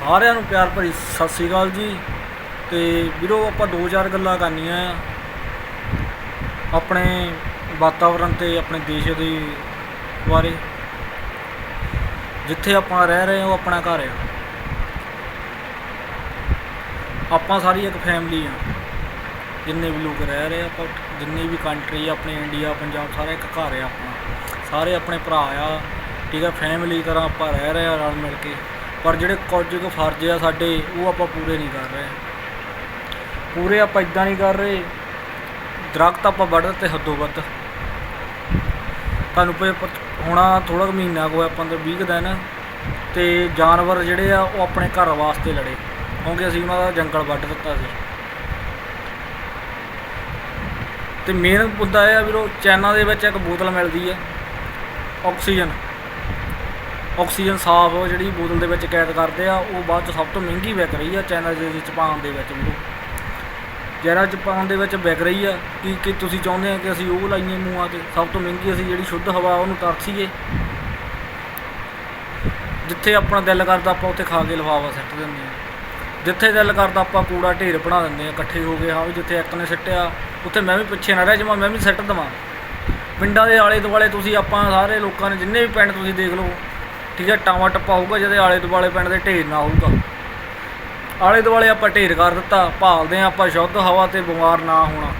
ਸਾਰਿਆਂ ਨੂੰ ਪਿਆਰ ਭਰੀ ਸਤਿ ਸ੍ਰੀ ਅਕਾਲ ਜੀ। ਤੇ ਵੀਰੋ, ਆਪਾਂ ਦੋ ਚਾਰ ਗੱਲਾਂ ਕਰਨੀਆਂ ਆ। ਆਪਣੇ ਵਾਤਾਵਰਣ ਤੇ ਆਪਣੇ ਦੇਸ਼ ਦੇ ਬਾਰੇ। ਜਿੱਥੇ ਆਪਾਂ ਰਹਿ ਰਹੇ ਹਾਂ, ਉਹ ਆਪਣਾ ਘਰ ਆ। ਆਪਾਂ ਸਾਰੀ ਇੱਕ ਫੈਮਿਲੀ ਆ। ਜਿੰਨੇ ਵੀ ਲੋਕ ਰਹਿ ਰਹੇ ਆ, ਆਪਾਂ ਜਿੰਨੀ ਵੀ ਕੰਟਰੀ ਆਪਣੇ ਇੰਡੀਆ ਪੰਜਾਬ, ਸਾਰਾ ਇੱਕ ਘਰ ਆ ਆਪਣਾ। ਸਾਰੇ ਆਪਣੇ ਭਰਾ ਆ। ਠੀਕ ਆ ਫੈਮਿਲੀ ਤਰ੍ਹਾਂ ਆਪਾਂ ਰਹਿ ਰਹੇ ਆ ਰਲ ਮਿਲ ਕੇ। ਪਰ ਜਿਹੜੇ ਕੁਝ ਕੁ ਫਰਜ਼ ਆ ਸਾਡੇ, ਉਹ ਆਪਾਂ ਪੂਰੇ ਨਹੀਂ ਕਰ ਰਹੇ। ਪੂਰੇ ਆਪਾਂ ਇਦਾਂ ਨਹੀਂ ਕਰ ਰਹੇ। ਦਰਖਤ ਆਪਾਂ ਵੱਢ ਦਿੱਤੇ ਹੱਦੋਂ ਵੱਧ। ਤੁਹਾਨੂੰ ਪਤਾ ਹੋਣਾ ਥੋੜਾ ਕੁ ਮਹੀਨਾ ਕੋ ਆਪਾਂ ਦੇ 20 ਕੁ ਦਿਨ। ਤੇ ਜਾਨਵਰ ਜਿਹੜੇ ਆ, ਉਹ ਆਪਣੇ ਘਰ ਵਾਸਤੇ ਲੜੇ। ਕਿਉਂਕਿ ਅਸੀਂ ਉਹਨਾਂ ਦਾ ਜੰਗਲ ਵੱਢ ਦਿੱਤਾ ਸੀ। ਤੇ ਮੇਨ ਮੁੱਦਾ ਇਹ ਆ ਵੀਰੋ ਚਾਈਨਾ ਦੇ ਵਿੱਚ ਇੱਕ ਬੋਤਲ ਮਿਲਦੀ ਹੈ। ਆਕਸੀਜਨ। ਆਕਸੀਜਨ ਸਾਫ਼ ਜਿਹੜੀ ਬੋਤਲ ਦੇ ਵਿੱਚ ਕੈਦ ਕਰਦੇ ਆ, ਉਹ ਬਾਅਦ ਚ ਸਭ ਤੋਂ ਮਹਿੰਗੀ ਵਿਕ ਰਹੀ ਆ ਚਾਈਨਾ ਦੇ ਵਿੱਚ ਪਾਉਣ ਦੇ ਵਿੱਚ ਵੀਰੋ ਜਿਹੜਾ ਜਾਪਾਨ ਦੇ ਵਿੱਚ ਵਿਕ ਰਹੀ ਆ, ਕੀ ਕਿ ਤੁਸੀਂ ਚਾਹੁੰਦੇ ਆ ਕਿ ਅਸੀਂ ਉਹ ਲਾਈਏ ਮੂੰਹਾਂ ਤੇ? ਸਭ ਤੋਂ ਮਹਿੰਗੀ ਅਸੀਂ ਜਿਹੜੀ ਸ਼ੁੱਧ ਹਵਾ, ਉਹਨੂੰ ਤਰਸੀਏ ਜਿੱਥੇ ਆਪਣਾ ਦਿਲ ਕਰਦਾ ਆਪਾਂ ਉੱਥੇ ਖਾ ਕੇ ਲਿਫਾਫਾ ਸਿੱਟ ਦਿੰਦੇ ਆ। ਜਿੱਥੇ ਦਿਲ ਕਰਦਾ ਆਪਾਂ ਕੂੜਾ ਢੇਰ ਬਣਾ ਦਿੰਦੇ ਆ, ਇਕੱਠੇ ਹੋ ਕੇ, ਹਾਂ ਵੀ ਜਿੱਥੇ ਇੱਕ ਨੇ ਸਿੱਟਿਆ, ਉੱਥੇ ਮੈਂ ਵੀ ਪਿੱਛੇ ਨਾ ਰਹਿ ਜਾਵਾਂ, ਮੈਂ ਵੀ ਸਿੱਟ ਦੇਵਾਂ। ਪਿੰਡਾਂ ਦੇ ਆਲੇ ਦੁਆਲੇ ਤੁਸੀਂ ਆਪਾਂ ਸਾਰੇ ਲੋਕਾਂ ਨੇ ਜਿੰਨੇ ਵੀ ਪਿੰਡ ਤੁਸੀਂ ਦੇਖ ਲਓ ਠੀਕ ਹੈ, ਟਾਵਾ ਟੱਪਾ ਹੋਊਗਾ ਜਿਹਦੇ ਆਲੇ ਦੁਆਲੇ ਪਿੰਡ ਦੇ ਢੇਰ ਨਾ ਹੋਊਗਾ। ਆਲੇ ਦੁਆਲੇ ਆਪਾਂ ਢੇਰ ਕਰ ਦਿੱਤਾ, ਭਾਲਦੇ ਆ ਆਪਾਂ ਸ਼ੁੱਧ ਹਵਾ ਤੇ ਬਿਮਾਰ ਨਾ ਹੋਣਾ।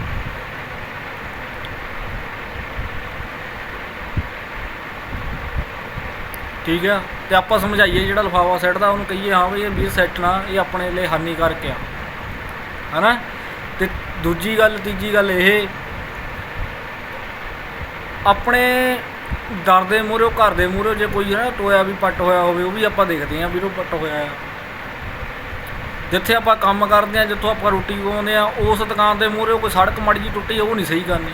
ਠੀਕ ਆ ਤੇ ਆਪਾਂ ਸਮਝਾਈਏ ਜਿਹੜਾ ਲਫਾਫਾ ਸਿੱਟਦਾ ਉਹਨੂੰ ਕਹੀਏ, ਹਾਂ ਵੀ ਇਹ ਵੀ ਸਿੱਟਣਾ ਇਹ ਆਪਣੇ ਲਈ ਹਾਨੀਕਾਰਕ ਆ। ਹਨਾ? ਤੇ ਦੂਜੀ ਗੱਲ, ਤੀਜੀ ਗੱਲ ਇਹ, ਆਪਣੇ ਡਰ ਦੇ ਮੂਹਰੇ ਘਰ ਦੇ ਮੂਹਰੇ ਜੇ ਕੋਈ ਹੈ ਨਾ ਟੋਇਆ ਵੀ ਪੱਟ ਹੋਇਆ ਹੋਵੇ, ਉਹ ਵੀ ਆਪਾਂ ਦੇਖਦੇ ਆਂ ਵੀ ਉਹ ਪੱਟ ਹੋਇਆ ਆ ਜਿੱਥੇ ਆਪਾਂ ਕੰਮ ਕਰਦੇ ਆਂ ਜਿੱਥੋਂ ਆਪਾਂ ਰੋਟੀ ਖਵਾਉਂਦੇ ਆਂ ਉਸ ਦੁਕਾਨ ਦੇ ਮੂਹਰੇ ਕੋਈ ਸੜਕ ਮਾੜੀ ਜੀ ਟੁੱਟੀ ਉਹ ਨਹੀਂ ਸਹੀ ਕਰਨੀ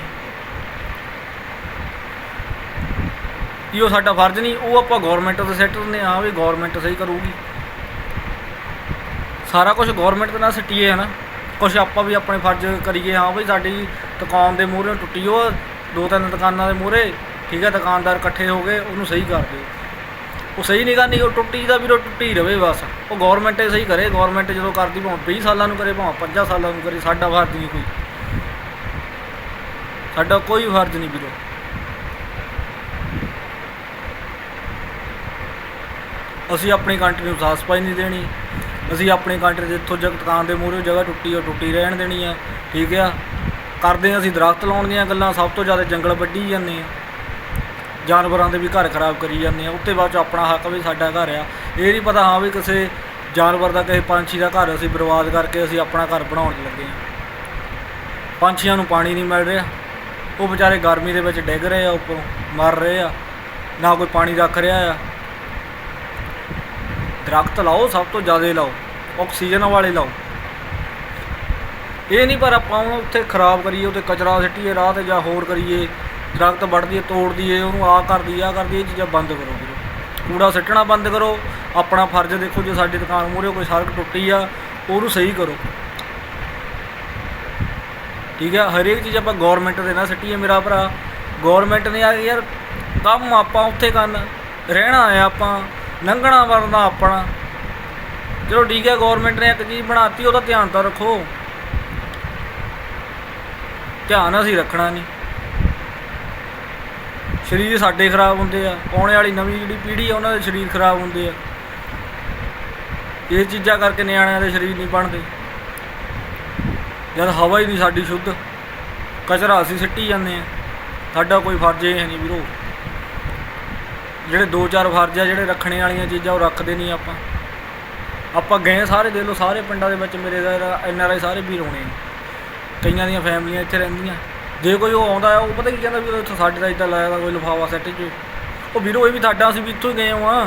ਕੀ ਉਹ ਸਾਡਾ ਫਰਜ਼ ਨਹੀਂ, ਉਹ ਆਪਾਂ ਗਵਰਨਮੈਂਟ ਤੇ ਸੈੱਟ ਦਿੰਦੇ ਹਾਂ ਵੀ ਗਵਰਨਮੈਂਟ ਸਹੀ ਕਰੂਗੀ। ਸਾਰਾ ਕੁਝ ਗਵਰਨਮੈਂਟ ਦੇ ਨਾਲ ਸਿੱਟੀਏ ਨਾ। ਕੁਝ ਆਪਾਂ ਵੀ ਆਪਣੇ ਫਰਜ਼ ਕਰੀਏ, ਹਾਂ ਵੀ ਸਾਡੀ ਦੁਕਾਨ ਦੇ ਮੂਹਰੇ ਟੁੱਟੀ, ਉਹ ਦੋ ਤਿੰਨ ਦੁਕਾਨਾਂ ਦੇ ਮੂਹਰੇ ਠੀਕ ਹੈ ਦੁਕਾਨਦਾਰ ਇਕੱਠੇ ਹੋ ਗਏ, ਉਹਨੂੰ ਸਹੀ ਕਰ ਦਿਓ। ਉਹ ਸਹੀ ਨਹੀਂ ਕਰਨੀ, ਉਹ ਟੁੱਟੀ ਦਾ ਵੀਰੋ, ਟੁੱਟੀ ਰਵੇ ਬਸ। ਉਹ ਗਵਰਨਮੈਂਟ ਸਹੀ ਕਰੇ ਗਵਰਨਮੈਂਟ ਜਦੋਂ ਕਰਦੀ ਭਾਵੇਂ 20 ਸਾਲਾਂ ਨੂੰ ਕਰੇ, ਭਾਵੇਂ 50 ਸਾਲਾਂ ਨੂੰ ਕਰੇ, ਸਾਡਾ ਫਰਜ਼ ਨਹੀਂ ਕੋਈ। ਸਾਡਾ ਕੋਈ ਫਰਜ਼ ਨਹੀਂ ਵੀਰੋ। ਅਸੀਂ ਆਪਣੀ ਕੰਟਰੀ ਨੂੰ ਸਾਫ਼ ਸਫ਼ਾਈ ਨਹੀਂ ਦੇਣੀ। ਅਸੀਂ ਆਪਣੀ ਕੰਟਰੀ ਦੇ ਇੱਥੋਂ ਜਗ ਦੁਕਾਨ ਦੇ ਮੂਹਰੇ ਜਗ੍ਹਾ ਟੁੱਟੀ ਉਹ ਟੁੱਟੀ ਰਹਿਣ ਦੇਣੀ ਆ। ਠੀਕ ਆ? ਕਰਦੇ ਹਾਂ ਅਸੀਂ ਦਰਖਤ ਲਾਉਣ ਦੀਆਂ ਗੱਲਾਂ, ਸਭ ਤੋਂ ਜ਼ਿਆਦਾ ਜੰਗਲ ਵੱਢੀ ਜਾਂਦੇ ਆ। ਜਾਨਵਰਾਂ ਦੇ ਵੀ ਘਰ ਖਰਾਬ ਕਰੀ ਜਾਂਦੇ ਆ, ਉੱਤੇ ਬਾਅਦ ਚ ਆਪਣਾ ਹੱਕ ਵੀ ਸਾਡਾ ਘਰ ਆ। ਇਹ ਨਹੀਂ ਪਤਾ ਹਾਂ ਵੀ ਕਿਸੇ ਜਾਨਵਰ ਦਾ, ਕਿਸੇ ਪੰਛੀ ਦਾ ਘਰ ਅਸੀਂ ਬਰਬਾਦ ਕਰਕੇ ਅਸੀਂ ਆਪਣਾ ਘਰ ਬਣਾਉਣ ਲੱਗੇ ਆ। ਪੰਛੀਆਂ ਨੂੰ ਪਾਣੀ ਨਹੀਂ ਮਿਲ ਰਿਹਾ। ਉਹ ਵਿਚਾਰੇ ਗਰਮੀ ਦੇ ਵਿੱਚ ਡਿੱਗ ਰਹੇ ਆ, ਉੱਪਰੋਂ ਮਰ ਰਹੇ ਆ। ਨਾ ਕੋਈ ਪਾਣੀ ਰੱਖ ਰਿਹਾ ਆ। ਦਰਖਤ ਲਾਓ, ਸਭ ਤੋਂ ਜ਼ਿਆਦਾ ਲਾਓ। ਆਕਸੀਜਨ ਵਾਲੇ ਲਾਓ। ਇਹ ਨਹੀਂ ਪਰ ਆਪਾਂ ਉਹਨੂੰ ਉੱਥੇ ਖਰਾਬ ਕਰੀਏ, ਉੱਥੇ ਕਚਰਾ ਸਿੱਟੀਏ ਰਾਹ ਤੇ ਜਾਂ ਹੋਰ ਕਰੀਏ। ਦਰਖਤ ਵੱਢਦੀ ਹੈ, ਤੋੜਦੀ ਹੈ, ਉਹਨੂੰ ਆ ਕਰਦੀ ਦਈਏ ਆ ਕਰ ਇਹ ਚੀਜ਼ਾਂ ਬੰਦ ਕਰੋ ਵੀਰੋ। ਕੂੜਾ ਸਿੱਟਣਾ ਬੰਦ ਕਰੋ, ਆਪਣਾ ਫਰਜ਼ ਦੇਖੋ ਜੇ ਸਾਡੀ ਦੁਕਾਨ ਮੂਹਰੇ ਕੋਈ ਸੜਕ ਟੁੱਟੀ ਆ, ਉਹਨੂੰ ਸਹੀ ਕਰੋ। ਠੀਕ ਹੈ ਹਰੇਕ ਚੀਜ਼ ਆਪਾਂ ਗਵਰਨਮੈਂਟ ਦੇ ਨਾਲ ਸਿੱਟੀਏ ਮੇਰਾ ਭਰਾ। ਗਵਰਨਮੈਂਟ ਨੇ ਆ ਕੇ ਯਾਰ ਕੰਮ ਆਪਾਂ ਉੱਥੇ ਕਰਨ, ਰਹਿਣਾ ਆ ਆਪਾਂ, ਲੰਘਣਾ ਵਰਨਾ ਆਪਣਾ। ਚਲੋ ਠੀਕ ਹੈ ਗਵਰਨਮੈਂਟ ਨੇ ਇੱਕ ਚੀਜ਼ ਬਣਾਤੀ, ਉਹਦਾ ਧਿਆਨ ਤਾਂ ਰੱਖੋ। ਧਿਆਨ ਅਸੀਂ ਰੱਖਣਾ ਨਹੀਂ। ਸਰੀਰ ਸਾਡੇ ਖਰਾਬ ਹੁੰਦੇ ਆ ਆਉਣੇ ਵਾਲੀ ਨਵੀਂ ਜਿਹੜੀ ਪੀੜ੍ਹੀ ਆ, ਉਹਨਾਂ ਦੇ ਸਰੀਰ ਖਰਾਬ ਹੁੰਦੇ ਆ। ਇਹ ਚੀਜ਼ਾਂ ਕਰਕੇ ਨਿਆਣਿਆਂ ਦੇ ਸਰੀਰ ਨਹੀਂ ਬਣਦੇ। ਜਦ ਹਵਾ ਹੀ ਨਹੀਂ ਸਾਡੀ ਸ਼ੁੱਧ, ਕਚਰਾ ਅਸੀਂ ਸਿੱਟੀ ਜਾਂਦੇ ਆ। ਸਾਡਾ ਕੋਈ ਫਰਜ਼ ਇਹ ਹੈ ਨਹੀਂ ਵੀਰੋ। ਜਿਹੜੇ ਦੋ ਚਾਰ ਫਰਜ਼ ਆ, ਜਿਹੜੇ ਰੱਖਣੇ ਵਾਲੀਆਂ ਚੀਜ਼ਾਂ, ਉਹ ਰੱਖਦੇ ਨਹੀਂ ਆਪਾਂ। ਆਪਾਂ ਗਏ ਸਾਰੇ ਦੇਖ ਲਓ, ਸਾਰੇ ਪਿੰਡਾਂ ਦੇ ਵਿੱਚ ਮੇਰੇ ਐਨ ਆਰ ਆਈ ਸਾਰੇ ਵੀਰ ਹੋਣੇ ਆ। ਕਈਆਂ ਦੀਆਂ ਫੈਮਲੀਆਂ ਇੱਥੇ ਰਹਿੰਦੀਆਂ। ਜੇ ਕੋਈ ਉਹ ਆਉਂਦਾ ਆ ਉਹ ਪਤਾ ਕੀ ਕਹਿੰਦਾ ਵੀ ਇੱਥੇ ਸਾਡੇ ਦਾ ਇੱਦਾਂ ਲਾਇਆ ਦਾ ਕੋਈ ਲਿਫਾਫਾ ਸੈੱਟ ਚ। ਉਹ ਵੀਰੋ, ਇਹ ਵੀ ਸਾਡਾ, ਅਸੀਂ ਵੀ ਇੱਥੋਂ ਹੀ ਗਏ ਹਾਂ।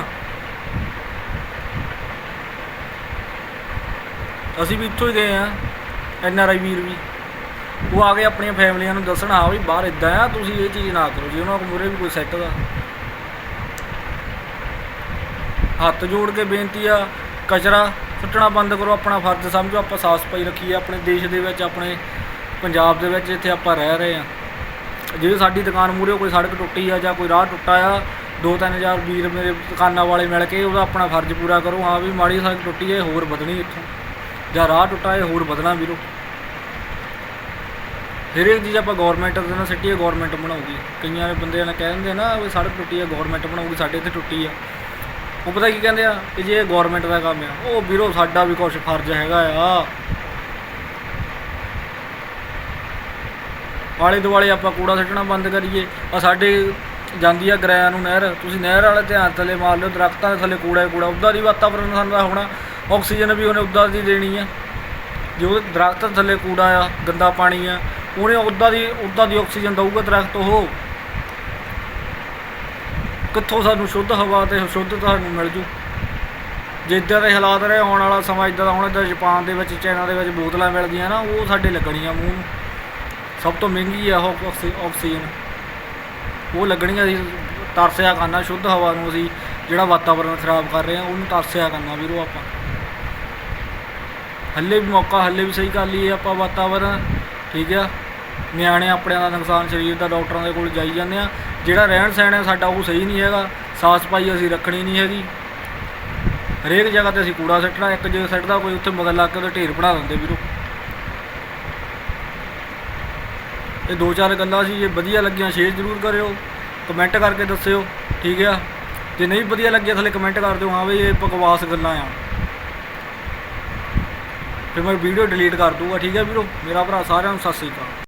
ਅਸੀਂ ਵੀ ਇੱਥੋਂ ਹੀ ਗਏ ਆ ਐਨ ਆਰ ਆਈ ਵੀਰ ਵੀ। ਉਹ ਆ ਕੇ ਆਪਣੀਆਂ ਫੈਮਲੀਆਂ ਨੂੰ ਦੱਸਣ, ਹਾਂ ਵੀ ਬਾਹਰ ਇਦਾਂ ਆ, ਤੁਸੀਂ ਇਹ ਚੀਜ਼ ਨਾ ਕਰੋ, ਜੀ ਉਹਨਾਂ ਕੋਲ ਮੂਹਰੇ ਵੀ ਕੋਈ ਸੈੱਟ ਦਾ ਹੱਥ ਜੋੜ ਕੇ ਬੇਨਤੀ ਆ, ਕਚਰਾ ਸੁੱਟਣਾ ਬੰਦ ਕਰੋ, ਆਪਣਾ ਫਰਜ਼ ਸਮਝੋ, ਆਪਾਂ ਸਾਫ਼ ਸਫ਼ਾਈ ਰੱਖੀਏ ਆਪਣੇ ਦੇਸ਼ ਦੇ ਵਿੱਚ ਆਪਣੇ ਪੰਜਾਬ ਦੇ ਵਿੱਚ ਜਿੱਥੇ ਆਪਾਂ ਰਹਿ ਰਹੇ ਆ ਜੇ ਸਾਡੀ ਦੁਕਾਨ ਮੂਹਰੇ ਕੋਈ ਸੜਕ ਟੁੱਟੀ ਆ ਜਾਂ ਕੋਈ ਰਾਹ ਟੁੱਟਾ ਆ, ਦੋ ਤਿੰਨ ਹਜ਼ਾਰ ਵੀਰ ਮੇਰੇ ਦੁਕਾਨਾਂ ਵਾਲੇ ਮਿਲ ਕੇ ਉਹਦਾ ਆਪਣਾ ਫਰਜ਼ ਪੂਰਾ ਕਰੋ, ਹਾਂ ਵੀ ਮਾੜੀ ਸੜਕ ਟੁੱਟੀ ਹੈ ਹੋਰ ਵਧਣੀ ਇੱਥੋਂ। ਜਾਂ ਰਾਹ ਟੁੱਟਾ ਹੈ ਹੋਰ ਵਧਣਾ ਵੀਰੋ। ਹਰੇਕ ਚੀਜ਼ ਆਪਾਂ ਗਵਰਨਮੈਂਟ ਦੇ ਨਾਲ ਸਿੱਟੀ ਹੈ ਗਵਰਨਮੈਂਟ ਬਣਾਊਗੀ ਕਈਆਂ ਨੇ ਬੰਦੇ ਨੇ ਕਹਿ ਦਿੰਦੇ ਨਾ ਵੀ ਸੜਕ ਟੁੱਟੀ ਹੈ ਗਵਰਨਮੈਂਟ ਬਣਾਊਗੀ ਸਾਡੇ ਇੱਥੇ ਟੁੱਟੀ ਆ। ਉਹ ਪਤਾ ਕੀ ਕਹਿੰਦੇ ਆ ਕਿ ਜੇ ਗਵਰਨਮੈਂਟ ਦਾ ਕੰਮ ਆ, ਉਹ ਵੀਰੋ ਸਾਡਾ ਵੀ ਕੁਝ ਫਰਜ਼ ਹੈਗਾ ਆ। ਆਲੇ ਦੁਆਲੇ ਆਪਾਂ ਕੂੜਾ ਸਿੱਟਣਾ ਬੰਦ ਕਰੀਏ। ਆ ਸਾਡੇ ਜਾਂਦੀ ਆ ਗਰਾਇਆ ਨੂੰ ਨਹਿਰ। ਤੁਸੀਂ ਨਹਿਰ ਵਾਲੇ ਧਿਆਨ ਥੱਲੇ ਮਾਰ ਲਿਓ, ਦਰਖਤਾਂ ਦੇ ਥੱਲੇ ਕੂੜਾ ਕੂੜਾ। ਉੱਦਾਂ ਦੀ ਵਾਤਾਵਰਨ ਸਾਨੂੰ ਦਾ ਹੋਣਾ। ਆਕਸੀਜਨ ਵੀ ਉਹਨੇ ਉੱਦਾਂ ਦੀ ਦੇਣੀ ਆ। ਜੋ ਦਰਖਤ ਥੱਲੇ ਕੂੜਾ ਆ, ਗੰਦਾ ਪਾਣੀ ਆ, ਉਹਨੇ ਉੱਦਾਂ ਦੀ ਉੱਦਾਂ ਦੀ ਆਕਸੀਜਨ ਦਊਗਾ ਦਰਖਤ ਉਹ। ਕਿੱਥੋਂ ਸਾਨੂੰ ਸ਼ੁੱਧ ਹਵਾ ਤੇ ਸ਼ੁੱਧ ਤੁਹਾਨੂੰ ਮਿਲ ਜੂ। ਜੇ ਇੱਦਾਂ ਦੇ ਹਾਲਾਤ ਰਹੇ, ਆਉਣ ਵਾਲਾ ਸਮਾਂ ਇੱਦਾਂ ਦਾ ਹੁਣ, ਇੱਦਾਂ ਜਾਪਾਨ ਦੇ ਵਿੱਚ, ਚਾਈਨਾ ਦੇ ਵਿੱਚ ਬੋਤਲਾਂ ਮਿਲਦੀਆਂ ਨਾ, ਉਹ ਸਾਡੇ ਲੱਗਣੀਆਂ ਮੂੰਹ ਨੂੰ। ਸਭ ਤੋਂ ਮਹਿੰਗੀ ਆ ਉਹ ਆਕਸੀ- ਆਕਸੀਜਨ ਉਹ ਲੱਗਣੀ ਅਸੀਂ ਤਰਸਿਆ ਕਰਨਾ, ਸ਼ੁੱਧ ਹਵਾ ਨੂੰ ਅਸੀਂ ਜਿਹੜਾ ਵਾਤਾਵਰਨ ਖਰਾਬ ਕਰ ਰਹੇ ਆ, ਉਹਨੂੰ ਤਰਸਿਆ ਕਰਨਾ ਵੀਰੋ ਆਪਾਂ। ਹੱਲੇ ਵੀ ਮੌਕਾ, ਹੱਲੇ ਵੀ ਸਹੀ ਕਰ ਲਈਏ ਆਪਾਂ ਵਾਤਾਵਰਨ, ਠੀਕ ਆ? ਨਿਆਣੇ ਆਪਣਿਆਂ ਦਾ ਨੁਕਸਾਨ ਸਰੀਰ ਦਾ, ਡਾਕਟਰਾਂ ਦੇ ਕੋਲ ਜਾਈ ਜਾਂਦੇ ਆ। ਜਿਹੜਾ ਰਹਿਣ ਸਹਿਣ ਹੈ ਸਾਡਾ ਉਹ ਸਹੀ ਨਹੀਂ ਹੈਗਾ। ਸਾਫ਼ ਸਫ਼ਾਈ ਅਸੀਂ ਰੱਖਣੀ ਨਹੀਂ ਹੈਗੀ। ਹਰੇਕ ਜਗ੍ਹਾ ਤੇ ਅਸੀਂ ਕੂੜਾ ਸਿੱਟਣਾ, ਇੱਕ ਜਗ੍ਹਾ ਸਿੱਟਦਾ, ਕੋਈ ਉੱਥੇ ਮਗਰ ਲੱਗ ਕੇ ਉਹਦਾ ਢੇਰ ਬਣਾ ਦਿੰਦੇ ਵੀਰੋ। ਇਹ ਦੋ ਚਾਰ ਗੱਲਾਂ ਸੀ ਜੇ ਵਧੀਆ ਲੱਗੀਆਂ, ਸ਼ੇਅਰ ਜ਼ਰੂਰ ਕਰਿਓ ਕਮੈਂਟ ਕਰਕੇ ਦੱਸਿਓ, ਠੀਕ ਆ? ਜੇ ਨਹੀਂ ਵਧੀਆ ਲੱਗਿਆ ਥੱਲੇ ਕਮੈਂਟ ਕਰ ਦਿਓ, ਹਾਂ ਬਈ ਇਹ ਬਕਵਾਸ ਗੱਲਾਂ ਆ। ਫਿਰ ਮੈਂ ਵੀਡੀਓ ਡਿਲੀਟ ਕਰ ਦੂੰਗਾ ਠੀਕ ਹੈ ਵੀਰੋ? ਮੇਰਾ ਭਰਾ ਸਾਰਿਆਂ ਨੂੰ ਸਤਿ ਸ੍ਰੀ ਅਕਾਲ।